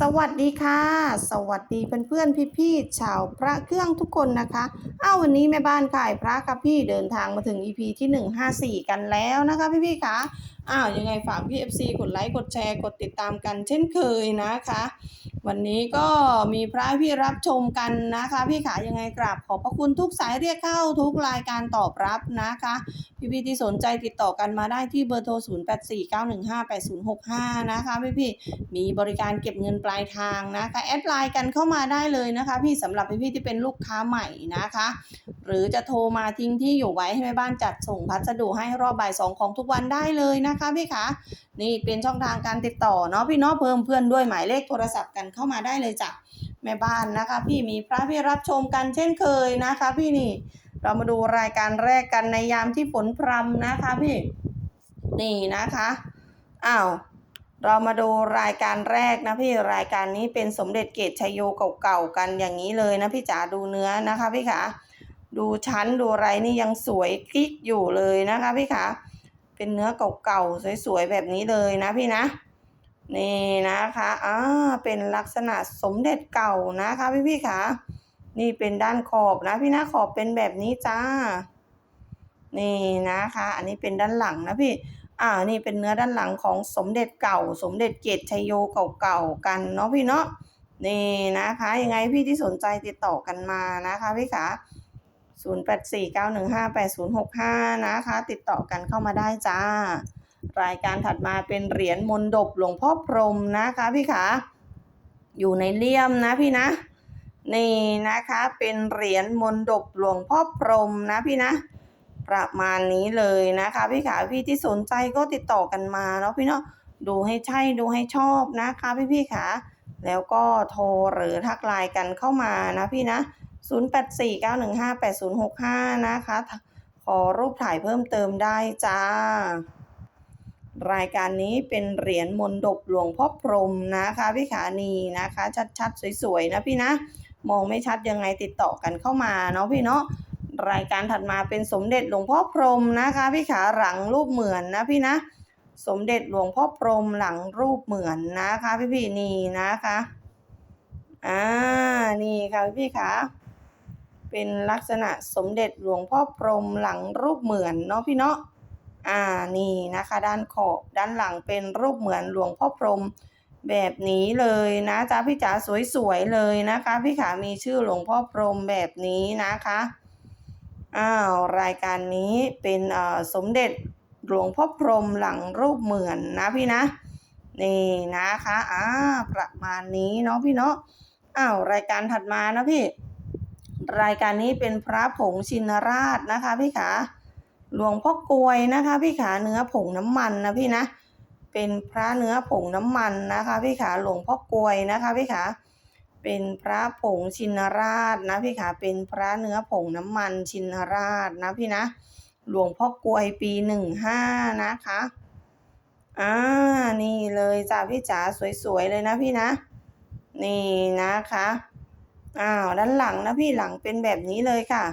สวัสดีค่ะ สวัสดีเพื่อนๆพี่ๆชาวพระเครื่องทุกคนนะคะอ้าววันนี้แม่บ้านขายพระค่ะพี่เดินทางมาถึง EP ที่ 154 กันแล้วนะคะพี่ๆค่ะอ้าวยังไงฝากพี่ FC กดไลค์กดแชร์กดติดตามกัน เช่นเคยนะคะ วันนี้ก็มีพระพี่รับชมกันนะคะ พี่ขายังไงกราบขอบพระคุณทุกสายเรียกเข้าทุกรายการตอบรับนะคะ พี่ๆที่สนใจติดต่อกันมาได้ที่เบอร์โทร 0849158065 นะคะพี่ๆมีบริการเก็บเงินปลายทางนะคะแอดไลน์กันเข้ามาได้เลยนะคะ พี่สำหรับพี่ๆที่เป็นลูกค้าใหม่นะคะ หรือจะโทรมาทิ้งที่อยู่ไว้ให้แม่บ้านจัดส่งพัสดุให้รอบบ่ายสองของทุกวันได้เลยนะคะพี่คะนี่เป็นช่องทางการติดต่อเนาะพี่เนาะเพิ่มเพื่อนด้วยหมายเลขโทรศัพท์กันเข้ามาได้เลยจ้ะแม่บ้านนะคะ พี่มีพระพี่รับชมกันเช่นเคยนะคะ พี่นี่เรามาดูรายการแรกกันในยามที่ฝนพรำนะคะพี่นี่นะคะอ้าว เรามาดูรายการแรกนะพี่รายการนี้เป็นสมเด็จเกตชัยโยเก่าๆกันอย่างนี้เลยนะพี่จ๋าดูเนื้อนะคะพี่ขาดูชั้นดูไรนี่ยังสวยกิ๊กอยู่เลยนะคะพี่ขาเป็นเนื้อเก่าๆสวยๆแบบนี้เลยนะพี่นะ นี่นะคะอ่าเป็นลักษณะสมเด็จเก่านะคะพี่พี่ขานี่เป็นด้านขอบนะพี่นะขอบเป็นแบบนี้จ้า นี่นะคะ อันนี้เป็นด้านหลังนะพี่ อ่านี่เป็นเนื้อด้านหลังของสมเด็จเก่า สมเด็จเกตชัยโยเก่าๆกันเนาะพี่เนาะนี่นะคะยังไงพี่ที่สนใจติดต่อกันมานะคะพี่ขา0849158065 นะคะ ติดต่อกันเข้ามาได้จ้า รายการถัดมาเป็นเหรียญมนดบหลวงพ่อพรหมนะคะพี่ขาอยู่ในเลี่ยมนะพี่นะ นี่นะคะเป็นเหรียญมนดบหลวงพ่อพรหมนะพี่นะ ประมาณนี้เลยนะคะ พี่ขาพี่ที่สนใจก็ติดต่อกันมาเนาะพี่เนาะดูให้ใช่ดูให้ชอบนะคะพี่พี่ขาแล้วก็โทรหรือทักไลน์กันเข้ามานะพี่นะ 0849158065 นะคะ ขอรูปถ่ายเพิ่มเติมได้จ้า รายการนี้เป็นเหรียญมนดบหลวงพ่อพรหมนะคะพี่ขานีนะคะ ชัดๆ สวยๆ นะพี่นะ มองไม่ชัดยังไงติดต่อกันเข้ามาเนาะพี่เนาะ รายการถัดมาเป็นสมเด็จหลวงพ่อพรหมนะคะพี่ขาหลังรูปเหมือนนะพี่นะ สมเด็จหลวงพ่อพรหมหลังรูปเหมือนนะคะ พี่พี่ๆนี่นะคะอ่านี่ค่ะพี่พี่ขาเป็นลักษณะสมเด็จหลวงพ่อพรหมหลังรูปเหมือนเนาะพี่เนาะอ่านี่นะคะ ด้านขอบด้านหลังเป็นรูปเหมือนหลวงพ่อพรหมแบบนี้เลยนะจ๊ะพี่จ๋าสวยๆเลยนะคะ พี่ขามีชื่อหลวงพ่อพรหมแบบนี้นะคะ อ้าวรายการนี้เป็นสมเด็จหลวงพ่อพรมหลังรูปเหมือนนะพี่นะ นี่นะคะอ่าประมาณนี้เนาะพี่เนาะอ้าวรายการถัดมานะพี่ รายการนี้เป็นพระผงชินราชนะคะพี่ขาหลวงพ่อกลวยนะคะพี่ขาเนื้อผงน้ำมันนะพี่นะ เป็นพระเนื้อผงน้ำมันนะคะพี่ขาหลวงพ่อกลวยนะคะพี่ขา เป็นพระผงชินราชนะพี่ขาเป็นพระเนื้อผงน้ำมันชินราชนะพี่นะ หลวงพ่อกลวยปีหนึ่งห้านะคะอ่านี่เลยจ้าพี่จ๋าสวยๆเลยนะพี่นะ นี่นะคะอ้าวด้านหลังนะพี่หลังเป็นแบบนี้เลยค่ะ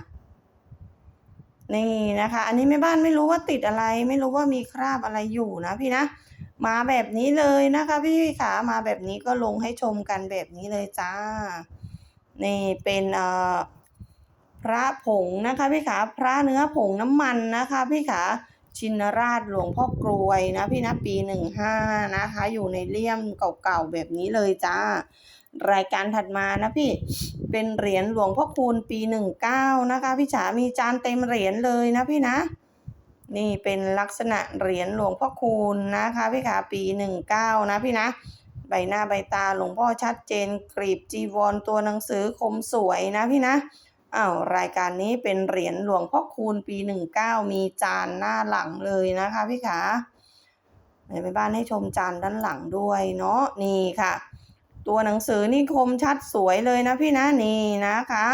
นี่นะคะ อันนี้แม่บ้านไม่รู้ว่าติดอะไร ไม่รู้ว่ามีคราบอะไรอยู่นะพี่นะ มาแบบนี้เลยนะคะ พี่ขามาแบบนี้ก็ลงให้ชมกันแบบนี้เลยจ้า นี่เป็นเอ่อพระผงนะคะพี่ขาพระเนื้อผงน้ำมันนะคะ พี่ขาชินราชหลวงพ่อกรวยนะพี่นะปีหนึ่งห้านะคะ อยู่ในเลี่ยมเก่าๆแบบนี้เลยจ้า รายการถัดมานะพี่เป็นเหรียญหลวงพ่อคูณปีหนึ่งเก้านะคะ พี่จ๋ามีจานเต็มเหรียญเลยนะพี่นะ นี่เป็นลักษณะเหรียญหลวงพ่อคูณนะคะพี่ขาปีหนึ่งเก้านะพี่นะ ใบหน้าใบตาหลวงพ่อชัดเจน กรีบจีวรตัวหนังสือคมสวยนะพี่นะอ้าวรายการนี้เป็นเหรียญหลวงพ่อคูณปีหนึ่งเก้ามีจานหน้าหลังเลยนะคะพี่ขาไปบ้านให้ชมจานด้านหลังด้วยเนาะนี่ค่ะ ตัวหนังสือนี่คมชัดสวยเลยนะพี่นะนี่นะคะ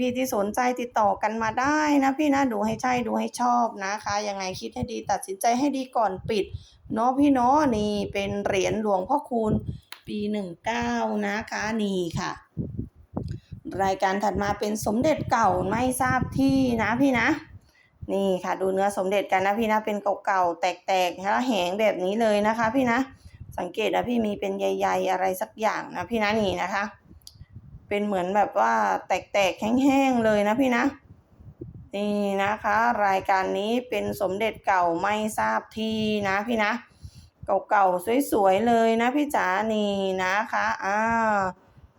พี่ๆที่สนใจติดต่อกันมาได้นะพี่นะดูให้ใช่ดูให้ชอบนะคะยังไงคิดให้ดีตัดสินใจให้ดีก่อนปิดเนาะพี่เนาะนี่เป็นเหรียญหลวงพ่อคูณปีหนึ่งเก้านะคะนี่ค่ะ รายการถัดมาเป็นสมเด็จเก่าไม่ทราบที่นะพี่นะ นี่ค่ะดูเนื้อสมเด็จกันนะพี่นะเป็นเก่าๆแตกๆแล้วแหงแบบนี้เลยนะคะ พี่นะ สังเกตนะพี่มีเป็นใยๆอะไรสักอย่างนะพี่นะนี่นะคะ เป็นเหมือนแบบว่าแตกๆแห้งๆเลยนะพี่นะ นี่นะคะ รายการนี้เป็นสมเด็จเก่าไม่ทราบที่นะพี่นะ เก่าๆสวยๆเลยนะพี่จ๋านี่นะคะอ่า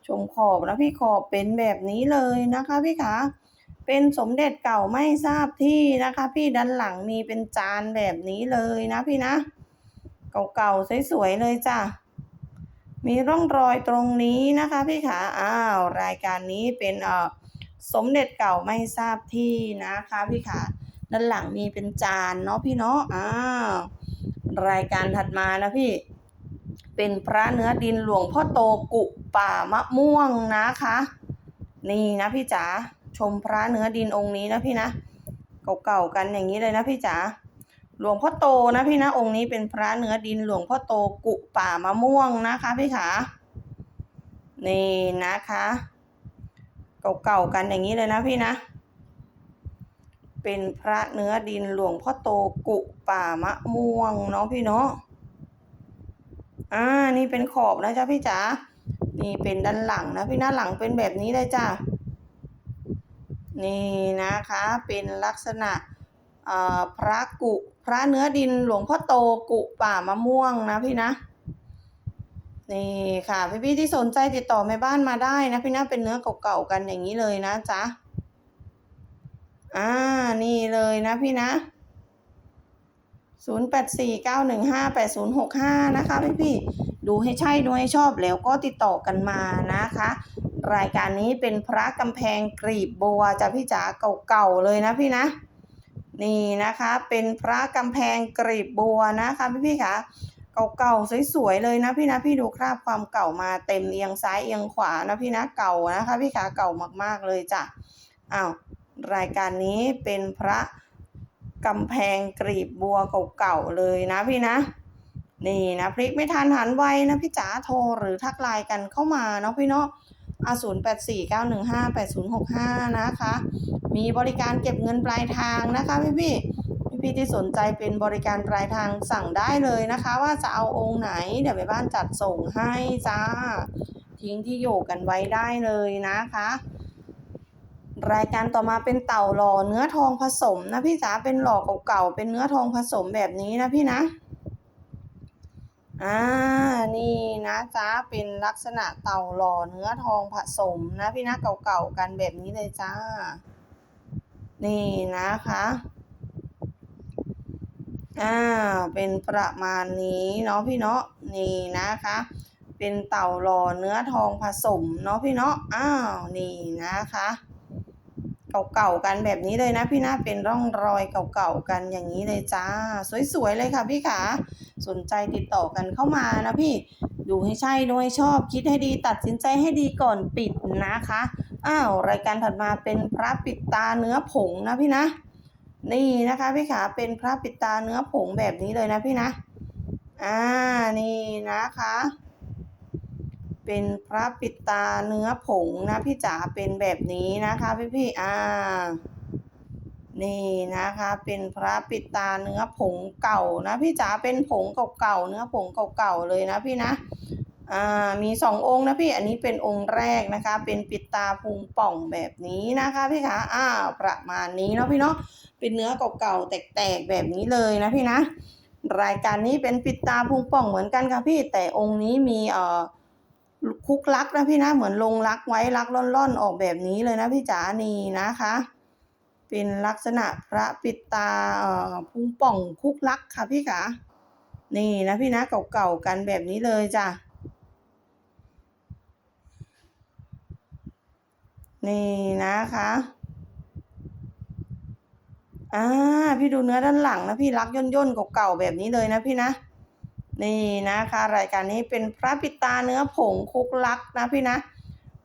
ชมขอบนะพี่ขอบเป็นแบบนี้เลยนะคะพี่ขาเป็นสมเด็จเก่าไม่ทราบที่นะคะ พี่ด้านหลังมีเป็นจานแบบนี้เลยนะพี่นะ เก่าๆสวยๆเลยจ้ะ มีร่องรอยตรงนี้นะคะพี่ขาอ้าวรายการนี้เป็นเอ่อสมเด็จเก่าไม่ทราบที่นะคะพี่ขาด้านหลังมีเป็นจานเนาะพี่เนาะอ้าวรายการถัดมานะพี่ เป็นพระเนื้อดินหลวงพ่อโตกุป่ามะม่วงนะคะ นี่นะพี่จ๋าชมพระเนื้อดินองค์นี้นะพี่นะเก่าๆกันอย่างนี้เลยนะพี่จ๋า หลวงพ่อโตนะพี่นะองค์นี้เป็นพระเนื้อดินหลวงพ่อโตกุป่ามะม่วงนะคะพี่ขานี่นะคะ เก่าๆกันอย่างนี้เลยนะพี่นะ เป็นพระเนื้อดินหลวงพ่อโตกุป่ามะม่วงเนาะพี่เนาะอ่านี่เป็นขอบนะจ๊ะพี่จ๋านี่เป็นด้านหลังนะพี่หน้าหลังเป็นแบบนี้เลยจ้ะนี่นะคะเป็นลักษณะ พระกุพระเนื้อดินหลวงพ่อโตกุป่ามะม่วงนะพี่นะนี่ค่ะพี่ๆที่สนใจติดต่อแม่บ้านมาได้นะพี่นะเป็นเนื้อเก่าๆกันอย่างนี้เลยนะจ๊ะอ่านี่เลยนะพี่นะ0849158065นะคะพี่พี่ๆดูให้ใช่ดูให้ชอบแล้วก็ติดต่อกันมานะคะ รายการนี้เป็นพระกำแพงกรีบบัวจ้ะพี่จ๋าเก่าๆเลยนะพี่นะ นี่นะคะเป็นพระกำแพงกรีบบัวนะคะพี่พี่คะเก่าๆสวยๆเลยนะพี่นะพี่ดูคราบความเก่ามาเต็มเอียงซ้ายเอียงขวานะพี่นะเก่านะคะพี่ขาเก่ามากๆเลยจ้ะอ้าวรายการนี้เป็นพระกำแพงกรีบบัวเก่าๆเลยนะพี่นะ นี่นะพลิกไม่ทันหันไวนะพี่จ๋าโทรหรือทักไลน์กันเข้ามาเนาะพี่เนาะ อาศูนย์แปดสี่เก้าหนึ่งห้าแปดศูนย์หกห้านะคะ มีบริการเก็บเงินปลายทางนะคะพี่พี่พี่พี่ที่สนใจเป็นบริการปลายทางสั่งได้เลยนะคะ ว่าจะเอาองค์ไหนเดี๋ยวไปบ้านจัดส่งให้จ้า ทิ้งที่อยู่กันไว้ได้เลยนะคะรายการต่อมาเป็นเต่าหล่อเนื้อทองผสมนะพี่จ๋าเป็นหล่อเก่าๆเป็นเนื้อทองผสมแบบนี้นะพี่นะ อ่า นี่นะจ๊ะเป็นลักษณะเต่าหล่อเนื้อทองผสมนะพี่นะเก่าๆกันแบบนี้เลยจ้า นี่นะคะอ่า เป็นประมาณนี้เนาะพี่เนาะ นี่นะคะ เป็นเต่าหล่อเนื้อทองผสมเนาะพี่เนาะ อ้าว นี่นะคะ เก่าๆกันแบบนี้เลยนะพี่นะเป็นร่องรอยเก่าๆกันอย่างนี้เลยจ้า สวยๆเลยค่ะพี่ขาสนใจติดต่อกันเข้ามานะพี่ดูให้ใช่ดูให้ชอบคิดให้ดีตัดสินใจให้ดีก่อนปิดนะคะอ้าวรายการถัดมาเป็นพระปิดตาเนื้อผงนะพี่นะ นี่นะคะพี่ขาเป็นพระปิดตาเนื้อผงแบบนี้เลยนะพี่นะอ่านี่นะคะ เป็นพระปิดตาเนื้อผงนะพี่จ๋าเป็นแบบนี้นะคะพี่พี่ๆอ่า นี่นะคะ เป็นพระปิดตาเนื้อผงเก่านะพี่จ๋าเป็นผงเก่าๆเนื้อผงเก่าๆเลยนะพี่นะอ่ามีสององค์นะพี่อันนี้เป็นองค์แรกนะคะ เป็นปิดตาพุงป่องแบบนี้นะคะพี่คะอ้าวประมาณนี้เนาะพี่เนาะเป็นเนื้อเก่าๆแตกๆแบบนี้เลยนะพี่นะ รายการนี้เป็นปิดตาพุงป่องเหมือนกันค่ะพี่แต่องค์นี้มีเอ่อ คุกลักนะพี่นะเหมือนลงลักไว้ลักล่อนๆ ออกแบบนี้เลยนะพี่จ๋านี่นะคะ เป็นลักษณะพระปิดตาเอ่อพุงป่องคุกลักค่ะพี่คะนี่นะพี่นะเก่าๆกันแบบนี้เลยจ้ะนี่นะคะอ่าพี่ดูเนื้อด้านหลังนะพี่รักย่นย่นๆเก่าๆแบบนี้เลยนะพี่นะ นี่นะคะ รายการนี้เป็นพระปิตาเนื้อผงคุกลักนะพี่นะ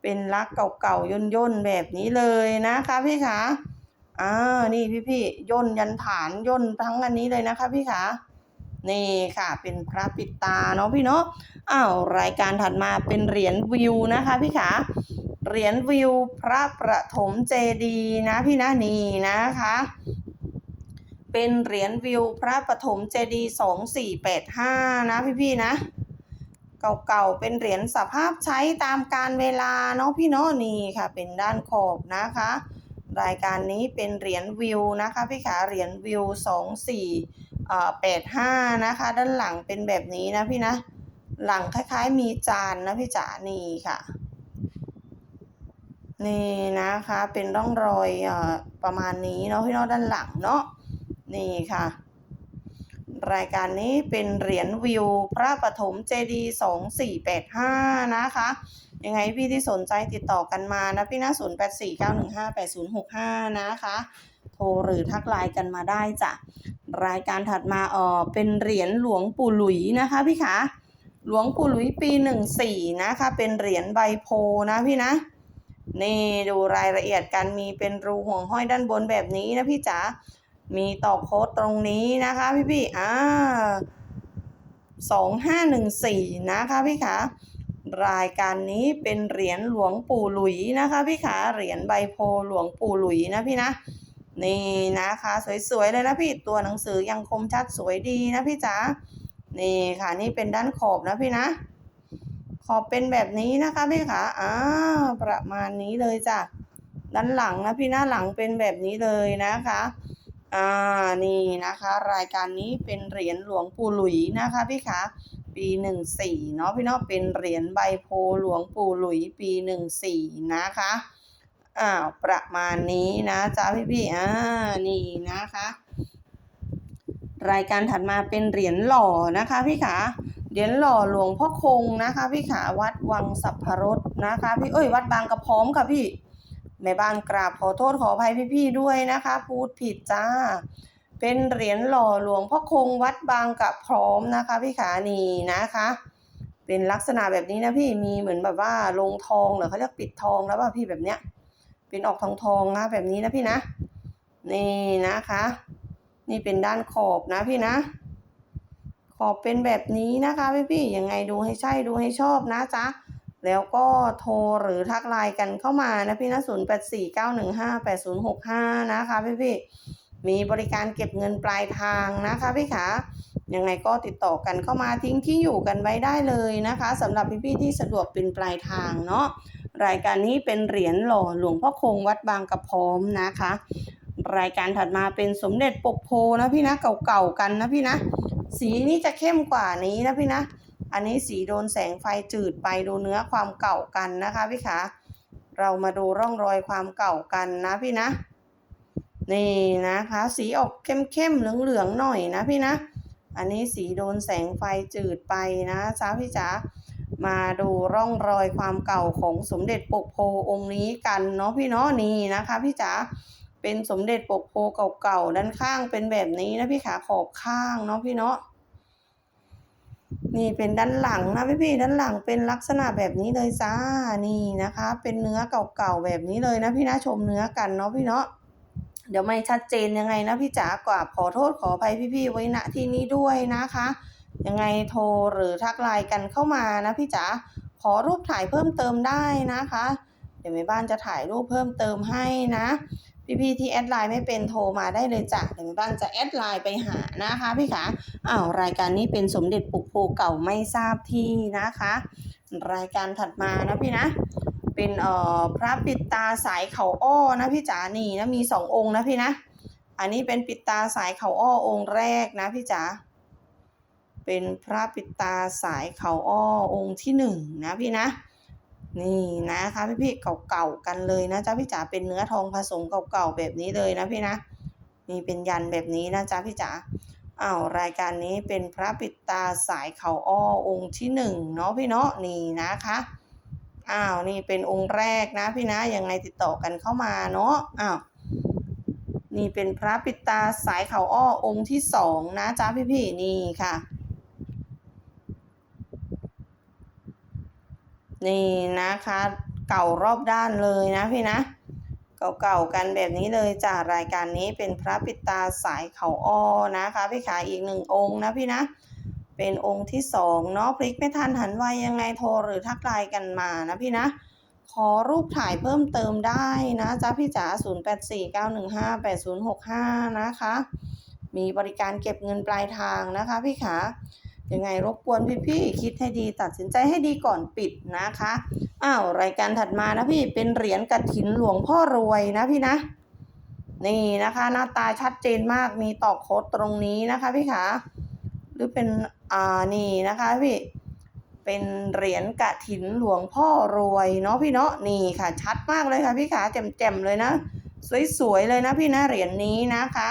เป็นลักเก่าๆย่นย่นๆแบบนี้เลยนะคะพี่ขาอ่านี่พี่พี่ๆย่นยันฐานย่นทั้งอันนี้เลยนะคะพี่ขานี่ค่ะเป็นพระปิตาเนาะพี่เนาะอ้าวรายการถัดมาเป็นเหรียญวิวนะคะพี่ขาเหรียญวิวพระประถมเจดีนะพี่นะนี่นะคะ เป็นเหรียญวิวพระปฐมเจดีย์สองสี่แปดห้านะพี่ๆนะ เก่าๆเป็นเหรียญสภาพใช้ตามการเวลาเนาะพี่เนาะนี่ค่ะ เป็นด้านขอบนะคะ รายการนี้เป็นเหรียญวิวนะคะพี่ขาเหรียญวิวสองสี่แปดห้านะคะ ด้านหลังเป็นแบบนี้นะพี่นะ หลังคล้ายๆมีจานนะพี่จ๋านี่ค่ะนี่นะคะเป็นร่องรอยอประมาณนี้เนาะพี่เนาะด้านหลังเนาะ นี่ค่ะ รายการนี้เป็นเหรียญวิวพระปฐมเจดีสองสี่แปดห้านะคะ ยังไงพี่ที่สนใจติดต่อกันมานะพี่นะศูนย์แปดสี่เก้าหนึ่งห้าแปดศูนย์หกห้านะคะโทรหรือทักไลน์กันมาได้จ้ะรายการถัดมาเออเป็นเหรียญหลวงปู่หลุยนะคะพี่คะหลวงปู่หลุยปีหนึ่งสี่นะคะ เป็นเหรียญใบโพนะพี่นะนี่ดูรายละเอียดกันมีเป็นรูห่วงห้อยด้านบนแบบนี้นะพี่จ๋า มีต่อโค้ดตรงนี้นะคะพี่พี่อ่าสองห้าหนึ่งสี่นะคะพี่ขารายการนี้เป็นเหรียญหลวงปู่หลุยนะคะพี่ขาเหรียญใบโพหลวงปู่หลุยนะพี่นะนี่นะคะ สวยๆเลยนะพี่ตัวหนังสือยังคมชัดสวยดีนะพี่จ๋านี่ค่ะนี่เป็นด้านขอบนะพี่นะ ขอบเป็นแบบนี้นะคะพี่ขาอ่าประมาณนี้เลยจ้ะด้านหลังนะพี่หน้าหลังเป็นแบบนี้เลยนะคะ อ่านี่นะคะ รายการนี้เป็นเหรียญหลวงปู่หลุยนะคะพี่คะปีหนึ่งสี่เนาะพี่เนาะเป็นเหรียญใบโพหลวงปู่หลุยปีหนึ่งสี่นะคะอ้าวประมาณนี้นะจ๊ะพี่พี่ๆอ่านี่นะคะ รายการถัดมาเป็นเหรียญหล่อนะคะพี่ขาเหรียญหล่อหลวงพ่อคงนะคะ พี่ขาวัดวังสัพพรสนะคะ พี่เอ้ยวัดบางกระพร้อมค่ะพี่ ในบ้านกราบขอโทษขออภัยพี่ๆด้วยนะคะ พูดผิดจ้า เป็นเหรียญหล่อหลวงพ่อคงวัดบางกะพร้อมนะคะ พี่ขานีนะคะ เป็นลักษณะแบบนี้นะพี่มีเหมือนแบบว่าลงทองหรือเขาเรียกปิดทองแล้วป่ะพี่แบบเนี้ย เป็นออกทองทองนะแบบนี้นะพี่นะ นี่นะคะ นี่เป็นด้านขอบนะพี่นะขอบเป็นแบบนี้นะคะพี่พี่ๆยังไงดูให้ใช่ดูให้ชอบนะจ๊ะ แล้วก็โทรหรือทักไลน์กันเข้ามานะพี่นะ0 8 4 9 1 5 8 0 6 5นะคะพี่พี่มีบริการเก็บเงินปลายทางนะคะพี่ขายังไงก็ติดต่อกันเข้ามาทิ้งที่อยู่กันไว้ได้เลยนะคะสำหรับพี่พี่ๆที่สะดวกเป็นปลายทางเนาะรายการนี้เป็นเหรียญหล่อหลวงพ่อคงวัดบางกระพร้อมนะคะ รายการถัดมาเป็นสมเด็จปกโพนะพี่นะเก่าๆกันนะพี่นะ สีนี้จะเข้มกว่านี้นะพี่นะ อันนี้สีโดนแสงไฟจืดไปดูเนื้อความเก่ากันนะคะพี่คะเรามาดูร่องรอยความเก่ากันนะพี่นะ นี่นะคะ สีออกเข้มๆเหลืองๆหน่อยนะพี่นะ อันนี้สีโดนแสงไฟจืดไปนะจ้าพี่จ๋ามาดูร่องรอยความเก่าของสมเด็จปกโพองค์นี้กันเนาะพี่เนาะนี่นะคะพี่จ๋าเป็นสมเด็จปกโพเก่าๆด้านข้างเป็นแบบนี้นะพี่ขาขอบข้างเนาะพี่เนาะ นี่เป็นด้านหลังนะพี่พี่ด้านหลังเป็นลักษณะแบบนี้เลยจ้านี่นะคะ เป็นเนื้อเก่าๆแบบนี้เลยนะพี่นะชมเนื้อกันเนาะพี่เนาะเดี๋ยวไม่ชัดเจนยังไงนะพี่จ๋ากว่าขอโทษขออภัยพี่ๆไว้ณที่นี้ด้วยนะคะยังไงโทรหรือทักไลน์กันเข้ามานะพี่จ๋าขอรูปถ่ายเพิ่มเติมได้นะคะ เดี๋ยวแม่บ้านจะถ่ายรูปเพิ่มเติมให้นะ พี่ๆที่แอดไลน์ไม่เป็นโทรมาได้เลยจ้ะเดี๋ยวบ้านจะแอดไลน์ไปหานะคะพี่ขาอ้าวรายการนี้เป็นสมเด็จปุกโพเก่าไม่ทราบที่นะคะ รายการถัดมานะพี่นะเป็นเอ่อพระปิดตาสายเขาอ้อนะพี่จ๋านี่นะมีสององค์นะพี่นะ อันนี้เป็นปิดตาสายเขาอ้อองค์แรกนะพี่จ๋าเป็นพระปิดตาสายเขาอ้อองค์ที่หนึ่งนะพี่นะ นี่นะคะพี่พี่ๆเก่าๆกันเลยนะจ๊ะพี่จ๋าเป็นเนื้อทองผสมเก่าๆแบบนี้เลยนะพี่นะนี่เป็นยันแบบนี้นะจ๊ะพี่จ๋าอ้าวรายการนี้เป็นพระปิดตาสายเขาอ้อองค์ที่หนึ่งเนาะพี่เนาะนี่นะคะอ้าวนี่เป็นองค์แรกนะพี่นะยังไงติดต่อกันเข้ามาเนาะอ้าวนี่เป็นพระปิดตาสายเขาอ้อองค์ที่สองนะจ๊ะพี่พี่ๆนี่ค่ะ นี่นะคะ เก่ารอบด้านเลยนะพี่นะ เก่าๆกันแบบนี้เลยจ้ะรายการนี้เป็นพระปิตาสายเขาอ้อนะคะ พี่ขาอีกหนึ่งองค์นะพี่นะ เป็นองค์ที่สองเนาะพลิกไม่ทันหันไวยังไงโทรหรือทักไลน์กันมานะพี่นะขอรูปถ่ายเพิ่มเติมได้นะจ๊ะพี่จ๋า0 8 4 9 1 5 8 0 6 5 นะคะ มีบริการเก็บเงินปลายทางนะคะพี่ขา ยังไงรบกวนพี่ๆคิดให้ดีตัดสินใจให้ดีก่อนปิดนะคะอ้าวรายการถัดมานะพี่เป็นเหรียญกฐินหลวงพ่อรวยนะพี่นะ นี่นะคะ หน้าตาชัดเจนมากมีตอกโค้ดตรงนี้นะคะพี่ขาหรือเป็นอ่านี่นะคะพี่เป็นเหรียญกฐินหลวงพ่อรวยเนาะพี่เนาะนี่ค่ะ ชัดมากเลยค่ะพี่ขาแจ่มๆเลยนะ สวยๆเลยนะพี่นะเหรียญนี้นะคะ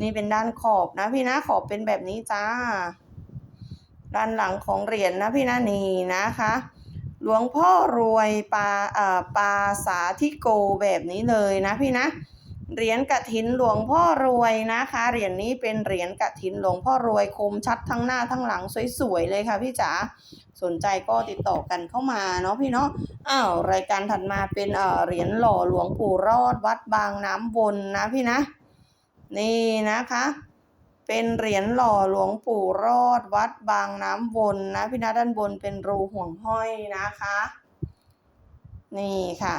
นี่เป็นด้านขอบนะพี่นะขอบเป็นแบบนี้จ้า ด้านหลังของเหรียญนะพี่นะนี่นะคะ หลวงพ่อรวยปาเอ่อปาสาธิโกแบบนี้เลยนะพี่นะเหรียญกฐินหลวงพ่อรวยนะคะ เหรียญนี้เป็นเหรียญกฐินหลวงพ่อรวยคมชัดทั้งหน้าทั้งหลังสวยๆเลยค่ะพี่จ๋าสนใจก็ติดต่อกันเข้ามาเนาะพี่เนาะอ้าวรายการถัดมาเป็นเอ่อเหรียญหล่อหลวงปู่รอดวัดบางน้ำวนนะพี่นะ นี่นะคะ เป็นเหรียญหล่อหลวงปู่รอดวัดบางน้ำวนนะ พี่นะด้านบนเป็นรูห่วงห้อยนะคะ นี่ค่ะ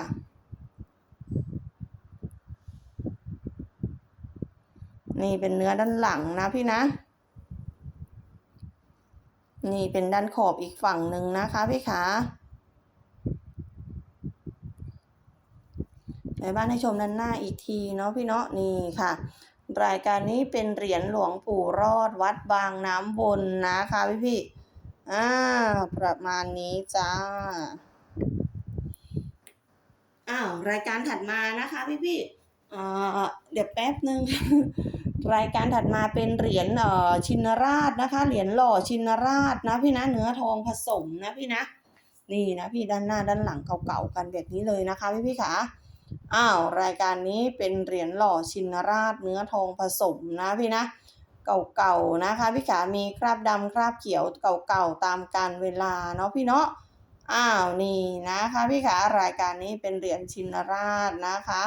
นี่เป็นเนื้อด้านหลังนะพี่นะ นี่เป็นด้านขอบอีกฝั่งหนึ่งนะคะพี่ขาในบ้านให้ชมด้านหน้าอีกทีเนาะพี่เนาะนี่ค่ะ รายการนี้เป็นเหรียญหลวงปู่รอดวัดบางน้ำวนนะคะพี่พี่อ่าประมาณนี้จ้าอ้าวรายการถัดมานะคะพี่พี่เอ่อเดี๋ยวแป๊บหนึ่งรายการถัดมาเป็นเหรียญเอ่อชินราชนะคะ เหรียญหล่อชินราชนะพี่นะเนื้อทองผสมนะพี่นะ นี่นะพี่ด้านหน้าด้านหลังเก่าๆกันแบบนี้เลยนะคะพี่พี่ๆค่ะ อ้าวรายการนี้เป็นเหรียญหล่อชินราชเนื้อทองผสมนะพี่นะ เก่าๆนะคะพี่ขามีคราบดำคราบเขียวเก่าๆตามการเวลาเนาะพี่เนาะอ้าวนี่นะคะพี่ขารายการนี้เป็นเหรียญชินราชนะคะ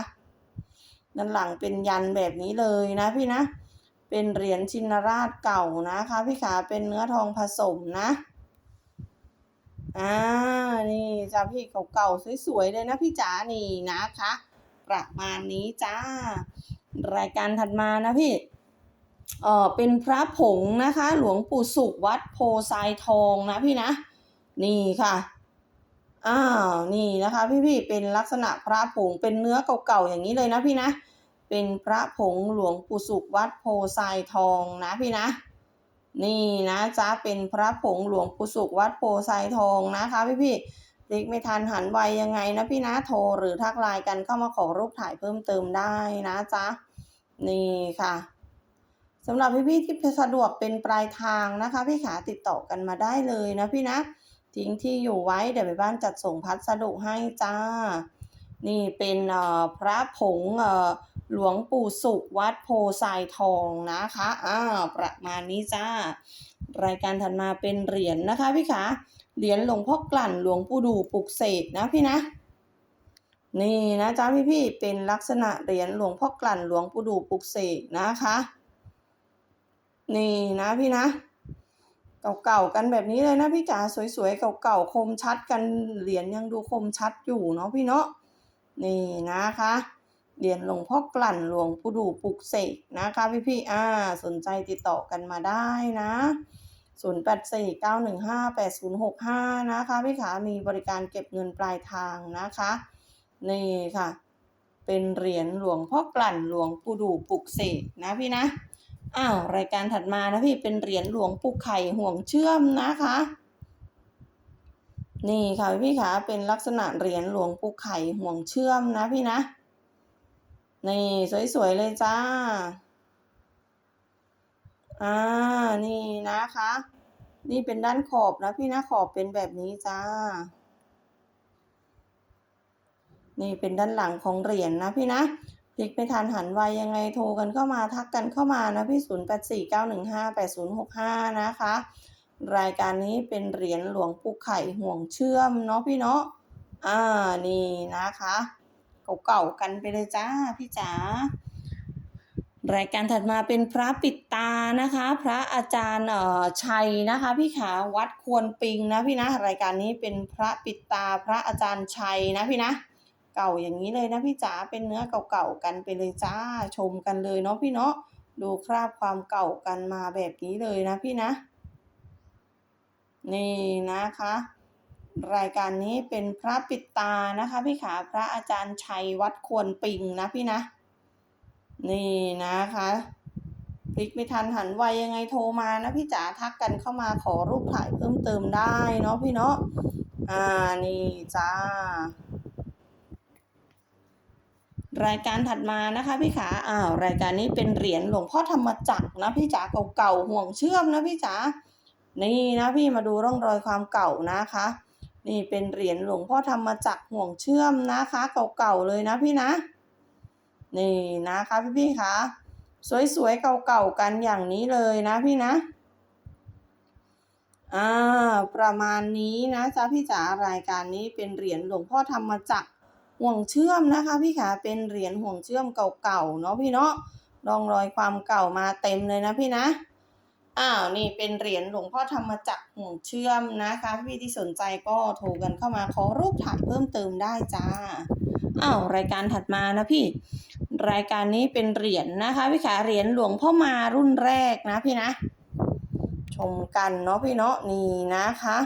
ด้านหลังเป็นยันแบบนี้เลยนะพี่นะ เป็นเหรียญชินราชเก่านะคะพี่ขาเป็นเนื้อทองผสมนะ อ่า นี่จ้าพี่เก่าๆสวยๆเลยนะพี่จ๋านี่นะคะ ประมาณนี้จ้า รายการถัดมานะพี่เออเป็นพระผงนะคะ หลวงปู่สุขวัดโพไซทองนะพี่นะ นี่ค่ะอ้าวนี่นะคะพี่ๆเป็นลักษณะพระผงเป็นเนื้อเก่าๆอย่างนี้เลยนะพี่นะ เป็นพระผงหลวงปู่สุขวัดโพไซทองนะพี่นะ นี่นะจ๊ะเป็นพระผงหลวงปู่สุขวัดโพไซทองนะคะพี่พี่ๆเล็กไม่ทันหันไวยังไงนะพี่นะโทรหรือทักไลน์กันเข้ามาขอรูปถ่ายเพิ่มเติมได้นะจ๊ะนี่ค่ะสำหรับพี่ๆที่สะดวกเป็นปลายทางนะคะ พี่ขาติดต่อกันมาได้เลยนะพี่นะทิ้งที่อยู่ไว้เดี๋ยวไปบ้านจัดส่งพัสดุให้จ้า นี่เป็นพระผงหลวงปู่สุขวัดโพไซทองนะคะอ่าประมาณนี้จ้า รายการถัดมาเป็นเหรียญนะคะพี่ขาเหรียญหลวงพ่อกลั่นหลวงปู่ดูปลุกเสกนะพี่นะ นี่นะจ๊ะพี่พี่เป็นลักษณะเหรียญหลวงพ่อกลั่นหลวงปู่ดูปลุกเสกนะคะ นี่นะพี่นะเก่าๆกันแบบนี้เลยนะพี่จ๋าสวยๆเก่าๆคมชัดกันเหรียญยังดูคมชัดอยู่เนาะพี่เนาะ นี่นะคะเหรียญหลวงพ่อกลั่นหลวงปู่ดูปลุกเสกนะคะพี่ๆอ่าสนใจติดต่อกันมาได้นะ0 8 4 9 1 5 8 0 6 5 นะคะพี่ขามีบริการเก็บเงินปลายทางนะคะ นี่ค่ะ เป็นเหรียญหลวงพ่อกลั่นหลวงปู่ดูปลุกเสกนะพี่นะอ้าวรายการถัดมานะพี่เป็นเหรียญหลวงปู่ไข่ห่วงเชื่อมนะคะ นี่ค่ะพี่ขาเป็นลักษณะเหรียญหลวงปู่ไข่ห่วงเชื่อมนะพี่นะ นี่สวย ๆ เลยจ้า อ่า นี่นะคะ นี่เป็นด้านขอบนะพี่นะขอบเป็นแบบนี้จ้า นี่เป็นด้านหลังของเหรียญนะพี่นะพลิกไม่ทันหันไวยังไงโทรกันเข้ามาทักกันเข้ามานะพี่0 8 4 9 1 5 8 0 6 5นะคะ รายการนี้เป็นเหรียญหลวงปู่ไข่ห่วงเชื่อมเนาะพี่เนาะอ่านี่นะคะเก่าๆกันไปเลยจ้าพี่จ๋ารายการถัดมาเป็นพระปิดตานะคะ พระอาจารย์เอ่อชัยนะคะ พี่ขาวัดควรปิงนะพี่นะรายการนี้เป็นพระปิดตาพระอาจารย์ชัยนะพี่นะ เก่าอย่างนี้เลยนะพี่จ๋าเป็นเนื้อเก่าๆกันไปเลยจ้าชมกันเลยเนาะพี่เนาะดูคราบความเก่ากันมาแบบนี้เลยนะพี่นะ นี่นะคะ รายการนี้เป็นพระปิดตานะคะพี่ขาพระอาจารย์ชัยวัดควรปิงนะพี่นะ นี่นะคะพลิกไม่ทันหันไวยังไงโทรมานะพี่จ๋าทักกันเข้ามาขอรูปถ่ายเพิ่มเติมได้เนาะพี่เนาะอ่านี่จ้ารายการถัดมานะคะพี่ขาอ้าวรายการนี้เป็นเหรียญหลวงพ่อธรรมจักรนะพี่จ๋าเก่าๆห่วงเชื่อมนะพี่จ๋า นี่นะพี่มาดูร่องรอยความเก่านะคะ นี่เป็นเหรียญหลวงพ่อธรรมจักรห่วงเชื่อมนะคะ เก่าๆเลยนะพี่นะ นี่นะคะพี่ๆคะสวยๆเก่าๆกันอย่างนี้เลยนะพี่นะอ่าประมาณนี้นะจ๊ะพี่จ๋ารายการนี้เป็นเหรียญหลวงพ่อธรรมจักรห่วงเชื่อมนะคะ พี่ขาเป็นเหรียญห่วงเชื่อมเก่าๆเนาะพี่เนาะร่องรอยความเก่ามาเต็มเลยนะพี่นะ อ้าวนี่เป็นเหรียญหลวงพ่อธรรมจักรห่วงเชื่อมนะคะพี่ที่สนใจก็โทรกันเข้ามาขอรูปถ่ายเพิ่มเติมได้จ้าอ้าวรายการถัดมานะพี่ รายการนี้เป็นเหรียญนะคะพี่ขาเหรียญหลวงพ่อมารุ่นแรกนะพี่นะ ชมกันเนาะพี่เนาะนี่นะคะ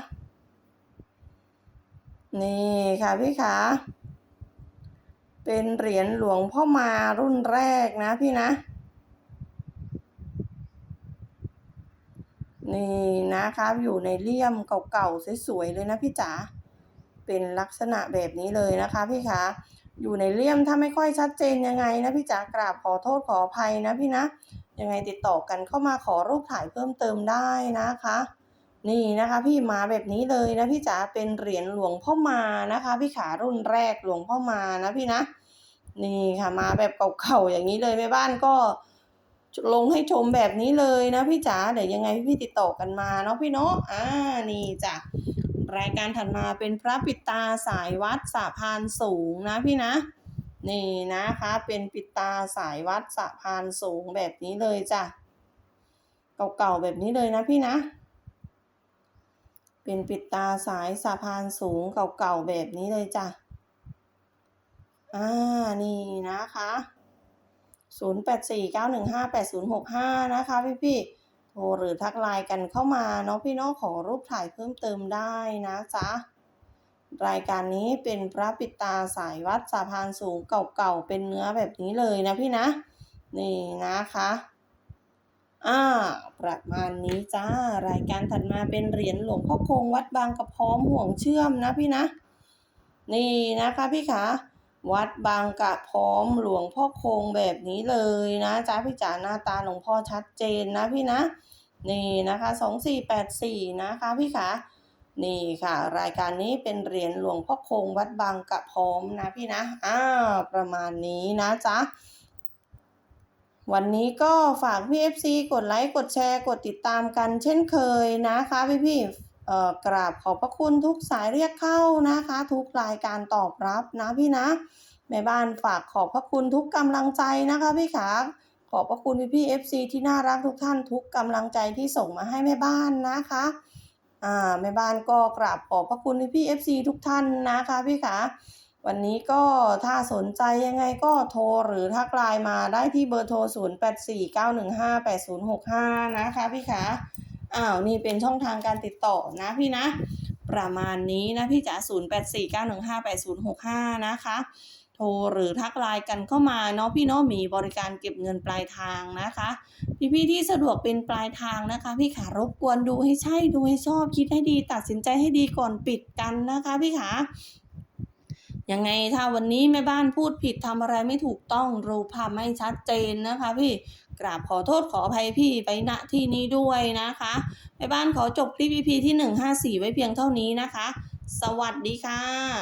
นี่ค่ะพี่ขาเป็นเหรียญหลวงพ่อมารุ่นแรกนะพี่นะ นี่นะคะอยู่ในเลี่ยมเก่าๆสวยๆเลยนะพี่จ๋าเป็นลักษณะแบบนี้เลยนะคะพี่คะอยู่ในเลี่ยมถ้าไม่ค่อยชัดเจนยังไงนะพี่จ๋ากราบขอโทษขออภัยนะพี่นะยังไงติดต่อกันเข้ามาขอรูปถ่ายเพิ่มเติมได้นะคะ นี่นะคะ พี่มาแบบนี้เลยนะพี่จ๋าเป็นเหรียญหลวงพ่อมานะคะ พี่ขารุ่นแรกหลวงพ่อมานะพี่นะ นี่ค่ะมาแบบเก่าๆอย่างนี้เลยแม่บ้านก็ ลงให้ชมแบบนี้เลยนะพี่จ๋าเดี๋ยวยังไงพี่ติดต่อกันมาเนาะพี่เนาะอ่านี่จ้ะรายการถัดมาเป็นพระปิตาสายวัดสะพานสูงนะพี่นะ นี่นะคะ เป็นปิตาสายวัดสะพานสูงแบบนี้เลยจ้ะเก่าๆแบบนี้เลยนะพี่นะ เป็นปิตาสายสะพานสูงเก่าๆแบบนี้เลยจ้ะอ่านี่นะคะ 0849158065 นะคะพี่พี่ๆโทรหรือทักไลน์กันเข้ามาเนาะพี่น้องขอรูปถ่ายเพิ่มเติมได้นะจ๊ะรายการนี้เป็นพระปิตาสายวัดสะพานสูงเก่าๆเป็นเนื้อแบบนี้เลยนะพี่นะ นี่นะคะอ่าประมาณนี้จ้ารายการถัดมาเป็นเหรียญหลวงพ่อคงวัดบางกระพร้อมห่วงเชื่อมนะพี่นะ นี่นะคะพี่ขา วัดบางกะพร้อมหลวงพ่อคงแบบนี้เลยนะจ๊ะพี่จ๋าหน้าตาหลวงพ่อชัดเจนนะพี่นะ นี่นะคะสองสี่แปดสี่นะคะพี่ขานี่ค่ะ รายการนี้เป็นเหรียญหลวงพ่อคงวัดบางกะพร้อมนะพี่นะอ้าวประมาณนี้นะจ๊ะวันนี้ก็ฝากพี่ FC กดไลค์ กดแชร์ กดติดตามกันเช่นเคยนะคะพี่พี่ กราบขอบพระคุณทุกสายเรียกเข้านะคะ ทุกรายการตอบรับนะพี่นะแม่บ้านฝากขอบพระคุณทุกกำลังใจนะคะพี่ขาขอบพระคุณพี่พี่ FC ที่น่ารักทุกท่านทุกกำลังใจที่ส่งมาให้แม่บ้านนะคะอ่าแม่บ้านก็กราบขอบพระคุณพี่พี่ FC ทุกท่านนะคะพี่ขาวันนี้ก็ถ้าสนใจยังไงก็โทรหรือทักไลน์มาได้ที่เบอร์โทร 0849158065 นะคะพี่ขา อ้าวนี่เป็นช่องทางการติดต่อนะพี่นะ ประมาณนี้นะพี่จ๋า0849158065 นะคะ โทรหรือทักไลน์กันเข้ามาเนาะพี่เนาะมีบริการเก็บเงินปลายทางนะคะ พี่ๆที่สะดวกเป็นปลายทางนะคะ พี่ขารบกวนดูให้ใช่ดูให้ชอบคิดให้ดี ตัดสินใจให้ดีก่อนปิดกันนะคะพี่ขายังไงถ้าวันนี้แม่บ้านพูดผิดทำอะไรไม่ถูกต้องรูปภาพไม่ชัดเจนนะคะ พี่ กราบขอโทษขออภัยพี่ไปณที่นี้ด้วยนะคะแม่บ้านขอจบคลิป EP ที่ 154 ไว้เพียงเท่านี้นะคะ สวัสดีค่ะ